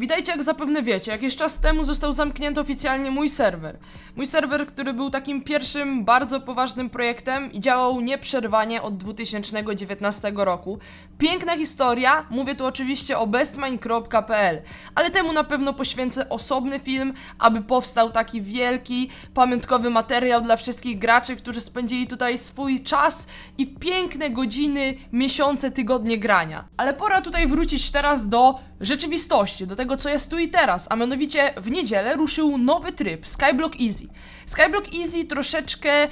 Witajcie, jak zapewne wiecie, jakiś czas temu został zamknięty oficjalnie mój serwer. Mój serwer, który był takim pierwszym, bardzo poważnym projektem i działał nieprzerwanie od 2019 roku. Piękna historia, mówię tu oczywiście o bestmine.pl, ale temu na pewno poświęcę osobny film, aby powstał taki wielki, pamiątkowy materiał dla wszystkich graczy, którzy spędzili tutaj swój czas i piękne godziny, miesiące, tygodnie grania. Ale pora tutaj wrócić teraz do rzeczywistości, do tego, co jest tu i teraz, a mianowicie w niedzielę ruszył nowy tryb Skyblock Easy. Skyblock Easy troszeczkę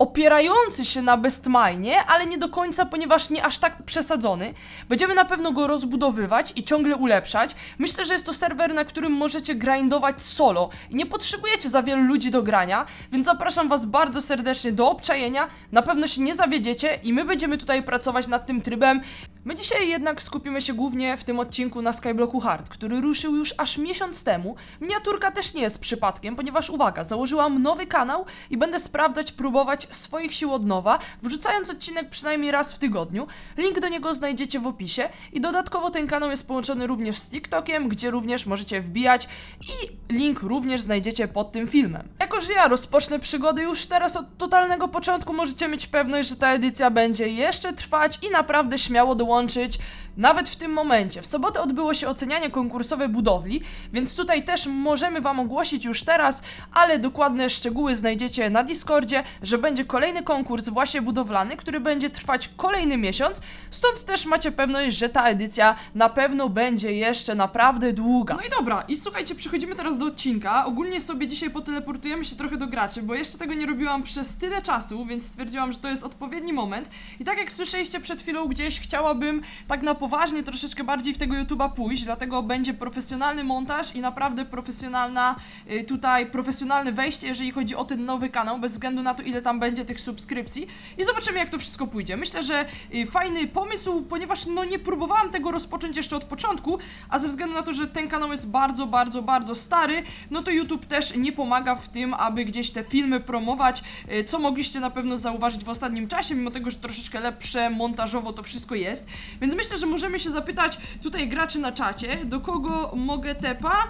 opierający się na Bestmine, ale nie do końca, ponieważ nie aż tak przesadzony. Będziemy na pewno go rozbudowywać i ciągle ulepszać. Myślę, że jest to serwer, na którym możecie grindować solo i nie potrzebujecie za wielu ludzi do grania, więc zapraszam was bardzo serdecznie do obczajenia. Na pewno się nie zawiedziecie i my będziemy tutaj pracować nad tym trybem. My dzisiaj jednak skupimy się głównie w tym odcinku na Skyblocku Hard, który ruszył już aż miesiąc temu. Miniaturka też nie jest przypadkiem, ponieważ uwaga, założyłam nowy kanał i będę sprawdzać, próbować swoich sił od nowa, wrzucając odcinek przynajmniej raz w tygodniu. Link do niego znajdziecie w opisie i dodatkowo ten kanał jest połączony również z TikTokiem, gdzie również możecie wbijać i link również znajdziecie pod tym filmem. Jako, że ja rozpocznę przygody już teraz od totalnego początku, możecie mieć pewność, że ta edycja będzie jeszcze trwać i naprawdę śmiało dołączyć nawet w tym momencie. W sobotę odbyło się ocenianie konkursowe budowli, więc tutaj też możemy Wam ogłosić już teraz, ale dokładne szczegóły znajdziecie na Discordzie, że będzie kolejny konkurs właśnie budowlany, który będzie trwać kolejny miesiąc, stąd też macie pewność, że ta edycja na pewno będzie jeszcze naprawdę długa. No i dobra, i słuchajcie, przechodzimy teraz do odcinka. Ogólnie sobie dzisiaj poteleportujemy się trochę do graczy, bo jeszcze tego nie robiłam przez tyle czasu, więc stwierdziłam, że to jest odpowiedni moment. I tak jak słyszeliście przed chwilą gdzieś, chciałabym tak na poważnie troszeczkę bardziej w tego YouTube'a pójść, dlatego będzie profesjonalny montaż i naprawdę profesjonalna y, tutaj, profesjonalne wejście, jeżeli chodzi o ten nowy kanał, bez względu na to, ile tam będzie tych subskrypcji. I zobaczymy, jak to wszystko pójdzie. Myślę, że y, fajny pomysł, ponieważ no nie próbowałam tego rozpocząć jeszcze od początku, a ze względu na to, że ten kanał jest bardzo, bardzo, bardzo stary, no to YouTube też nie pomaga w tym, aby gdzieś te filmy promować, y, co mogliście na pewno zauważyć w ostatnim czasie, mimo tego, że troszeczkę lepsze montażowo to wszystko jest. Więc myślę, że możemy się zapytać tutaj graczy na czacie, do kogo mogę tepa.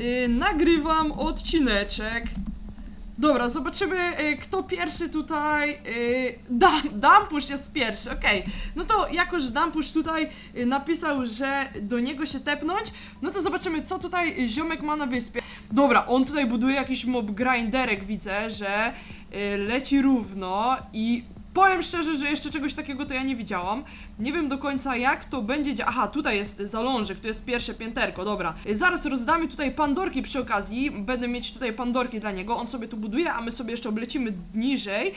Y, nagrywam odcineczek. Dobra, zobaczymy, y, kto pierwszy tutaj. Y, Dam, Dampusz jest pierwszy, okej. No to jako, że Dampusz tutaj y, napisał, że do niego się tepnąć, no to zobaczymy, co tutaj ziomek ma na wyspie. Dobra, on tutaj buduje jakiś mob grinderek, widzę, że y, leci równo i Powiem szczerze, że jeszcze czegoś takiego to ja nie widziałam. Nie wiem do końca jak to będzie dzia- Aha, tutaj jest zalążek, tu jest pierwsze pięterko, dobra. Zaraz rozdamy tutaj pandorki przy okazji. Będę mieć tutaj pandorki dla niego. On sobie tu buduje, a my sobie jeszcze oblecimy niżej.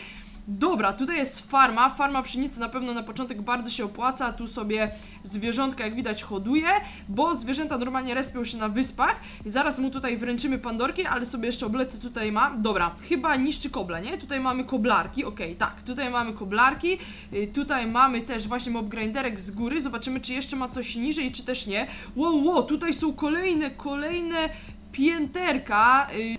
Dobra, tutaj jest farma. Farma pszenicy na pewno na początek bardzo się opłaca. Tu sobie zwierzątka, jak widać, hoduje, bo zwierzęta normalnie respią się na wyspach. I zaraz mu tutaj wręczymy pandorki, ale sobie jeszcze oblecę tutaj ma. Dobra, chyba niszczy kobla, nie? Tutaj mamy koblarki, okej, tak. Tutaj mamy koblarki. Y, tutaj mamy też właśnie mob grinderek z góry. Zobaczymy, czy jeszcze ma coś niżej, czy też nie. Wow, wow, tutaj są kolejne, kolejne pięterka. y,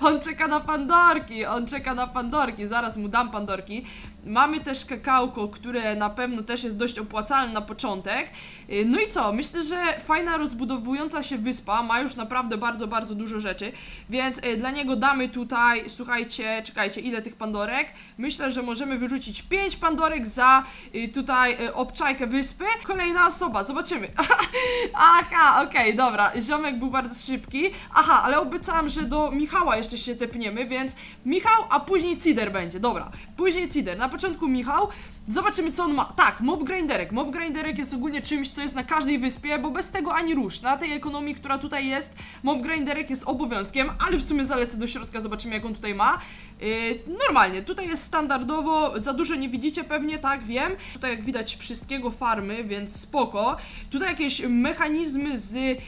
on czeka na pandorki, on czeka na pandorki, zaraz mu dam pandorki. Mamy też kakałko, które na pewno też jest dość opłacalne na początek. Y, No i co? Myślę, że fajna rozbudowująca się wyspa ma już naprawdę bardzo, bardzo dużo rzeczy, więc y, dla niego damy tutaj, słuchajcie, czekajcie, ile tych pandorek? Myślę, że możemy wyrzucić 5 pandorek za tutaj obczajkę wyspy. Kolejna osoba, zobaczymy. Aha, okej, dobra, ziomek był bardzo szybki. Aha, ale obiecałam, że do Michała jeszcze się tepniemy, więc Michał, a później Cider będzie, dobra. Później Cider, na początku Michał, zobaczymy co on ma. Tak, mob grinderek. Mob grinderek jest ogólnie czymś, co jest na każdej wyspie, bo bez tego ani rusz. Na tej ekonomii, która tutaj jest, mob grinderek jest obowiązkiem, ale w sumie zalecę do środka, zobaczymy jak on tutaj ma. Yy, normalnie, tutaj jest standardowo, za dużo nie widzicie pewnie, tak, wiem. Tutaj jak widać wszystkiego farmy, więc spoko. Tutaj jakieś mechanizmy z y,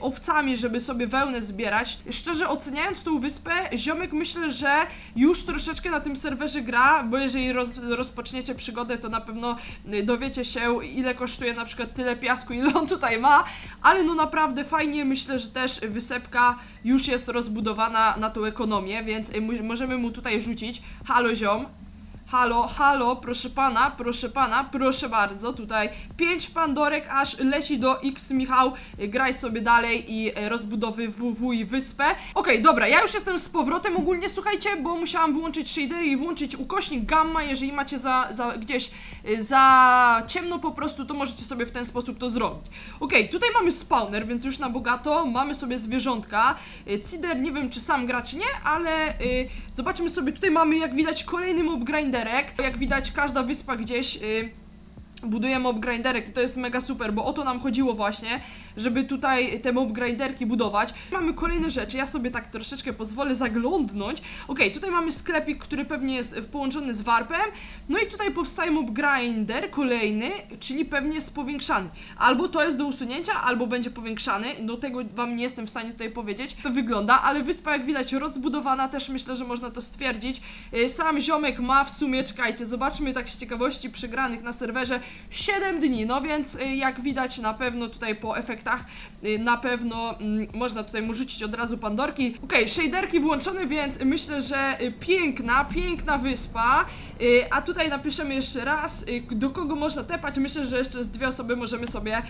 owcami, żeby sobie wełnę zbierać. Szczerze oceniając tą wyspę, ziomek myślę, że już troszeczkę na tym serwerze gra, bo jeżeli roz, rozpoczniecie przygodę, to na pewno y, dowiecie się, ile kosztuje na przykład tyle piasku, ile on tutaj ma, ale no naprawdę fajnie, myślę, że też wysepka już jest rozbudowana na tą ekonomię, więc y, możemy mu tutaj rzucić. Halo ziom, Halo, halo, proszę pana, proszę pana, proszę bardzo, tutaj pięć pandorek, aż leci do X Michał, graj sobie dalej i rozbudowywuj wyspę. Okej, dobra, ja już jestem z powrotem ogólnie, słuchajcie, bo musiałam wyłączyć shadery i włączyć ukośnik gamma, jeżeli macie za, za gdzieś y, za ciemno po prostu, to możecie sobie w ten sposób to zrobić. Okej, tutaj mamy spawner, więc już na bogato, mamy sobie zwierzątka, y, Cider nie wiem czy sam gra czy nie, ale y, zobaczmy sobie, tutaj mamy jak widać kolejny mob jak widać każda wyspa gdzieś... Y, buduje mob grinderek i to jest mega super, bo o to nam chodziło właśnie, żeby tutaj te mob grinderki budować. Mamy kolejne rzeczy, ja sobie tak troszeczkę pozwolę zaglądnąć. Okej, tutaj mamy sklepik, który pewnie jest w- połączony z warpem, no i tutaj powstaje mob grinder kolejny, czyli pewnie jest powiększany. Albo to jest do usunięcia, albo będzie powiększany, do tego wam nie jestem w stanie tutaj powiedzieć. To wygląda, ale wyspa jak widać rozbudowana, też myślę, że można to stwierdzić. Y, Sam ziomek ma w sumie, czekajcie, zobaczmy tak z ciekawości przygranych na serwerze 7 dni, no więc y, jak widać na pewno tutaj po efektach y, na pewno mm, można tutaj mu rzucić od razu pandorki. Okej, shaderki włączone, więc myślę, że y, piękna, piękna wyspa, a tutaj napiszemy jeszcze raz, do kogo można tepać, myślę, że jeszcze z dwie osoby możemy sobie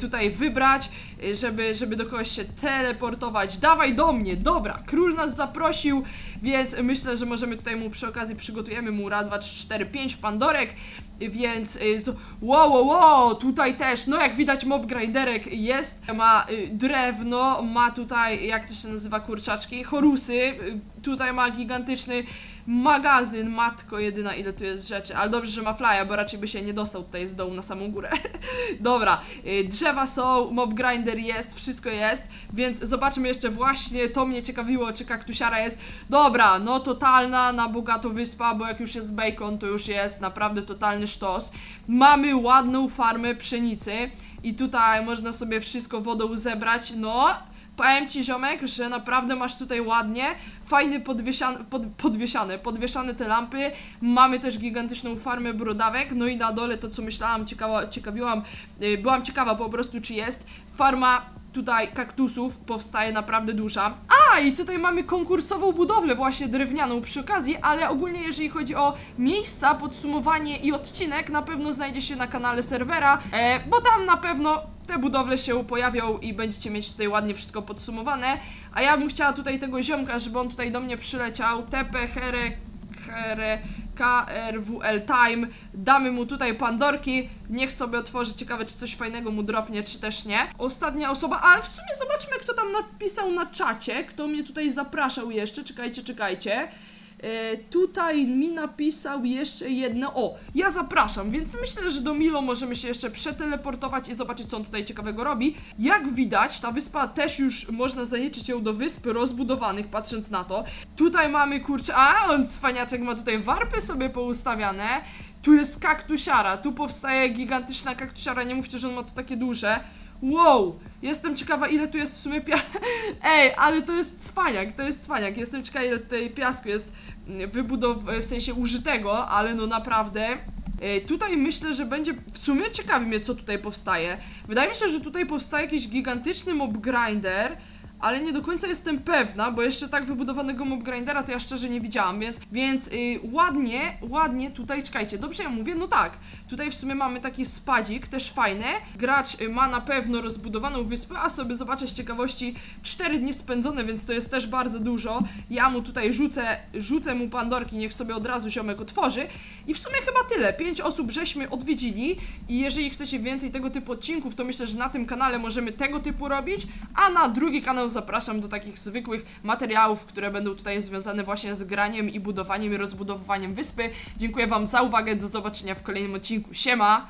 tutaj wybrać, żeby, żeby do kogoś się teleportować. Dawaj do mnie, dobra, król nas zaprosił, więc myślę, że możemy tutaj mu przy okazji przygotujemy mu raz, dwa, trzy, cztery, pięć pandorek, więc y, z... wow, wow, wow, tutaj też, no jak widać mob grinderek jest, ma y, drewno, ma tutaj, jak to się nazywa, kurczaczki, chorusy, y, tutaj ma gigantyczny magazyn, matko jedyna, ile tu jest rzeczy, ale dobrze, że ma flya, bo raczej by się nie dostał tutaj z dołu na samą górę. Dobra, y, drzewa są, mob grinder jest, wszystko jest, więc zobaczmy jeszcze właśnie, to mnie ciekawiło, czy kaktusiara jest. Dobra, no totalna na bogato wyspa, bo jak już jest bacon, to już jest naprawdę totalny sztos. Mamy ładną farmę pszenicy i tutaj można sobie wszystko wodą zebrać, no... Powiem ci ziomek, że naprawdę masz tutaj ładnie, fajny podwiesiany, pod, podwiesiane, podwieszane te lampy, mamy też gigantyczną farmę brodawek, no i na dole to co myślałam, ciekawa, ciekawiłam, y, byłam ciekawa po prostu czy jest, farma tutaj kaktusów powstaje naprawdę duża. A i tutaj mamy konkursową budowlę właśnie drewnianą przy okazji, ale ogólnie jeżeli chodzi o miejsca, podsumowanie i odcinek na pewno znajdzie się na kanale serwera, e, bo tam na pewno te budowle się pojawią i będziecie mieć tutaj ładnie wszystko podsumowane. A ja bym chciała tutaj tego ziomka, żeby on tutaj do mnie przyleciał. TP Here Here KRWL Time. Damy mu tutaj pandorki. Niech sobie otworzy. Ciekawe, czy coś fajnego mu dropnie, czy też nie. Ostatnia osoba, ale w sumie zobaczmy, kto tam napisał na czacie. Kto mnie tutaj zapraszał jeszcze. Czekajcie, czekajcie. E, tutaj mi napisał jeszcze jedno. O, ja zapraszam, więc myślę, że do Milo możemy się jeszcze przeteleportować i zobaczyć, co on tutaj ciekawego robi. Jak widać, ta wyspa też już można zaliczyć ją do wysp rozbudowanych, patrząc na to. Tutaj mamy kurczę. A, on cwaniaczek ma tutaj warpy sobie poustawiane. Tu jest kaktusiara, tu powstaje gigantyczna kaktusiara. Nie mówcie, że on ma to takie duże. Wow, jestem ciekawa ile tu jest w sumie pia... Ej, ale to jest cwaniak, to jest cwaniak. Jestem ciekawa ile tutaj piasku jest mm, wybudow... w sensie użytego, ale no naprawdę... e, Tutaj myślę, że będzie w sumie ciekawi mnie co tutaj powstaje. Wydaje mi się, że tutaj powstaje jakiś gigantyczny mob grinder, ale nie do końca jestem pewna, bo jeszcze tak wybudowanego mob grindera to ja szczerze nie widziałam, więc, więc y, ładnie, ładnie tutaj, czekajcie, dobrze ja mówię? No tak, tutaj w sumie mamy taki spadzik, też fajny, gracz y, ma na pewno rozbudowaną wyspę, a sobie zobaczę z ciekawości 4 dni spędzone, więc to jest też bardzo dużo, ja mu tutaj rzucę, rzucę mu pandorki, niech sobie od razu ziomek otworzy. I w sumie chyba tyle, 5 osób żeśmy odwiedzili i jeżeli chcecie więcej tego typu odcinków, to myślę, że na tym kanale możemy tego typu robić, a na drugi zapraszam do takich zwykłych materiałów, które będą tutaj związane właśnie z graniem i budowaniem i rozbudowywaniem wyspy. Dziękuję Wam za uwagę, do zobaczenia w kolejnym odcinku. Siema!